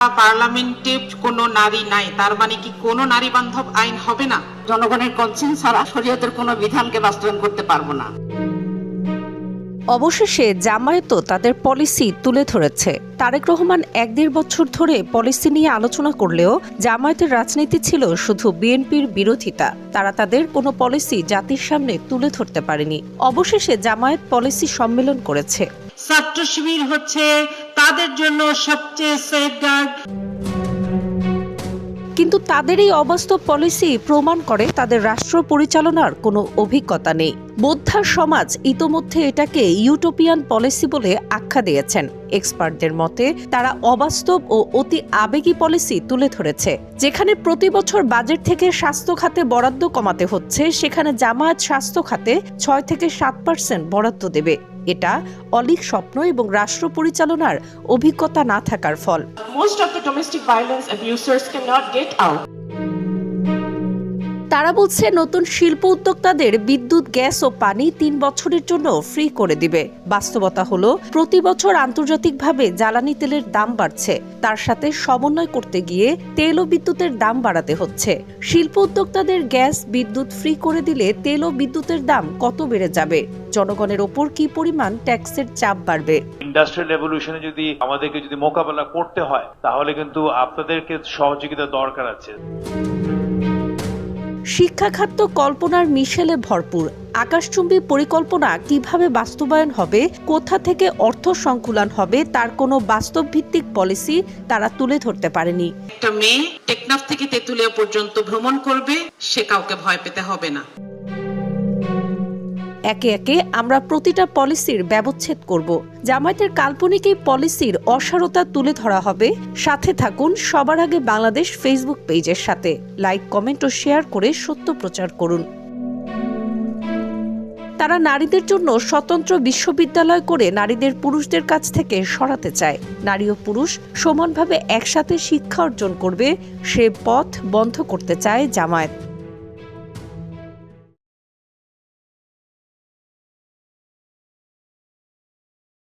পার্লামেন্টে কোনো নারী নাই, তার মানে কি কোনো নারী বান্ধব আইন হবে না? জনগণের কনসেন্স ছাড়া শরীয়তের কোন বিধানকে বাস্তবায়ন করতে পারব না। অবশেষে জামায়াতও তাদের পলিসি তুলে ধরেছে। তারেক রহমান এক দেড় বছর ধরে পলিসি নিয়ে আলোচনা করলেও জামায়াতের রাজনীতি ছিল শুধু বিএনপির বিরোধিতা। তারা তাদের কোনো পলিসি জাতির সামনে তুলে ধরতে পারেনি। অবশেষে জামায়াত পলিসি সম্মেলন করেছে। ছাত্র শিবির হচ্ছে তাদের জন্য সবচেয়ে সেফগার্ড। কিন্তু তাদের এই অবাস্তব পলিসি প্রমাণ করে তাদের রাষ্ট্র পরিচালনার কোনো অভিজ্ঞতা নেই। বোদ্ধার সমাজ ইতোমধ্যে এটাকে ইউটোপিয়ান পলিসি বলে আখ্যা দিয়েছেন। এক্সপার্টদের মতে, তারা অবাস্তব ও অতি আবেগী পলিসি তুলে ধরেছে, যেখানে প্রতি বছর বাজেট থেকে স্বাস্থ্য খাতে বরাদ্দ কমাতে হচ্ছে, সেখানে জামায়াত স্বাস্থ্য খাতে ছয় থেকে সাত পার্সেন্ট বরাদ্দ দেবে। এটা অলিক স্বপ্ন এবং রাষ্ট্র পরিচালনার অভিজ্ঞতা না থাকার ফল। Most of the domestic violence abusers can't get out তারা বলছে নতুন শিল্প উদ্যোক্তাদের বিদ্যুৎ, গ্যাস ও পানি তিন বছরের জন্য ফ্রি করে দিবে। বাস্তবতা হলো, প্রতি বছর আন্তর্জাতিকভাবে জ্বালানি তেলের দাম বাড়ছে। তার সাথে সমন্বয় করতে গিয়ে তেল ও বিদ্যুতের দাম বাড়াতে হচ্ছে। শিল্প উদ্যোক্তাদের গ্যাস, বিদ্যুৎ ফ্রি করে দিলে তেল ও বিদ্যুতের দাম কত বেড়ে যাবে? জনগণের ওপর কি পরিমাণ ট্যাক্সের চাপ বাড়বে? ইন্ডাস্ট্রিয়াল রেভলিউশনে যদি আমাদেরকে যদি মোকাবেলা করতে হয়, তাহলে কিন্তু আপনাদেরকে সহযোগিতা দরকার আছে। শিক্ষা খাত তো কল্পনার মিশেলে ভরপুর। আকাশচুম্বী পরিকল্পনা কীভাবে বাস্তবায়ন হবে, কোথা থেকে অর্থ সংকুলন হবে, তার কোনো বাস্তব ভিত্তিক পলিসি তারা তুলে ধরতে পারেনি। একটা মেয়ে টেকনাফ থেকে তেতুলিয়া পর্যন্ত ভ্রমণ করবে, সে কাউকে ভয় পেতে হবে না। একে একে আমরা প্রতিটা পলিসির ব্যবচ্ছেদ করব। জামায়াতের কাল্পনিক এই পলিসির অসারতা তুলে ধরা হবে। সাথে থাকুন সবার আগে বাংলাদেশ ফেসবুক পেজের সাথে। লাইক, কমেন্ট ও শেয়ার করে সত্য প্রচার করুন। তারা নারীদের জন্য স্বতন্ত্র বিশ্ববিদ্যালয় করে নারীদের পুরুষদের কাছ থেকে সরাতে চায়। নারী ও পুরুষ সমানভাবে একসাথে শিক্ষা অর্জন করবে, সে পথ বন্ধ করতে চায় জামায়াত।